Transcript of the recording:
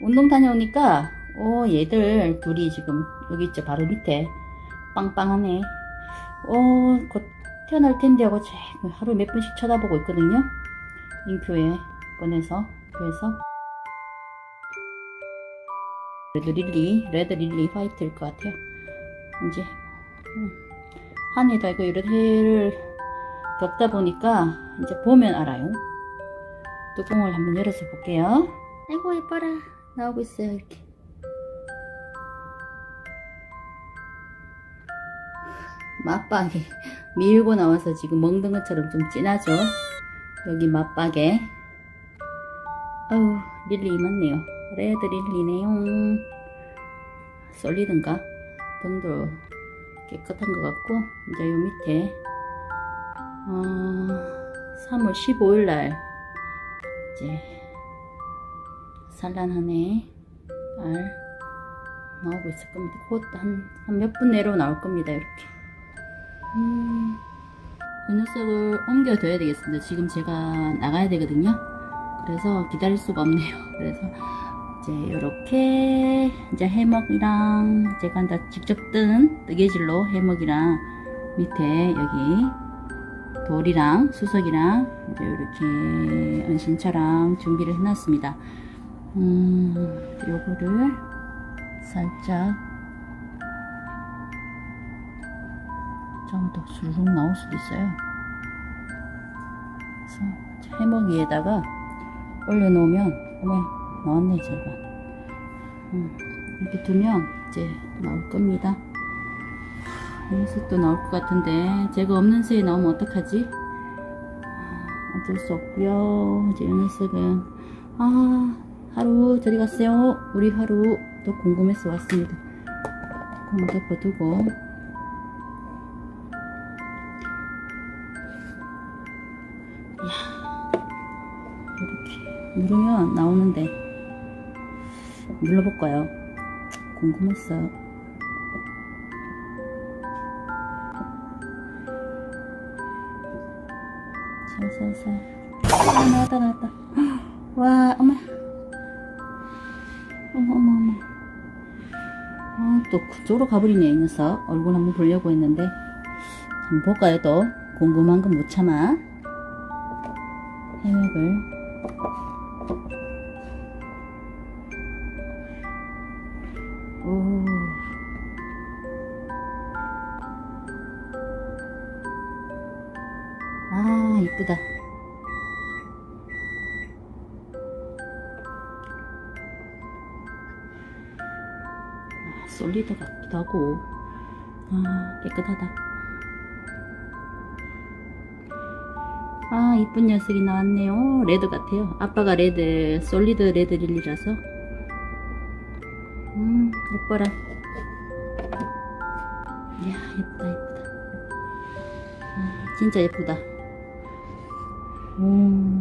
운동 다녀오니까 어 얘들 둘이 지금 여기 있죠 바로 밑에. 빵빵하네. 어곧 태어날 텐데 하고 제 하루 몇 분씩 쳐다보고 있거든요. 인큐에 꺼내서. 그래서 레드 릴리 레드 릴리 화이트일 것 같아요. 이제 음, 한 해도 아니고 여러 해를 겪다 보니까 이제 보면 알아요. 뚜껑을 한번 열어서 볼게요. 아이고 예뻐라 나오고 있어요 이렇게. 맞박에 밀고 나와서 지금 먹는 것처럼 좀 진하죠? 여기 맞박에. 아우 릴리 맞네요. 레드 릴리네요. 쏠리든가? 등도 깨끗한 것 같고 이제 요 밑에. 어, 3월 15일 날 이제 산란하네 알 나오고 있을 겁니다. 곧한한몇분 내로 나올 겁니다. 이렇게. 음, 이 녀석을 옮겨 둬야 되겠습니다. 지금 제가 나가야 되거든요. 그래서 기다릴 수가 없네요. 그래서 이제 이렇게 이제 해먹이랑 제가 이제 직접 뜬 뜨개질로 해먹이랑 밑에 여기 돌이랑 수석이랑 이제 이렇게 은신처랑 준비를 해놨습니다. 음, 요거를 살짝 좀더 수룩 나올 수도 있어요. 그래서 해먹이에다가 올려놓으면 어머 나왔네 절반. 음, 이렇게 두면 이제 나올 겁니다. 여기서 나올 것 같은데 제가 없는 새에 나오면 어떡하지? 아, 어쩔 수 없고요. 이제 이 녀석은 아 하루 저리 갔어요. 우리 하루 또 궁금해서 왔습니다. 공 덮어두고 이렇게 누르면 나오는데 눌러볼까요? 궁금했어요. 살살살 아, 나왔다 나왔다 와 어머 어머 어머 어머. 아, 또 그쪽으로 가버리네 이 녀석. 얼굴 한번 보려고 했는데. 한번 볼까요 또? 궁금한 건 못 참아. 해맥을. 오. 아, 이쁘다. 솔리드 같기도 하고. 아, 깨끗하다. 아, 이쁜 녀석이 나왔네요. 레드 같아요. 아빠가 레드, 솔리드 레드 릴리라서. 음, 예뻐라. 이야, 예쁘다, 예쁘다. 아, 진짜 예쁘다. 오,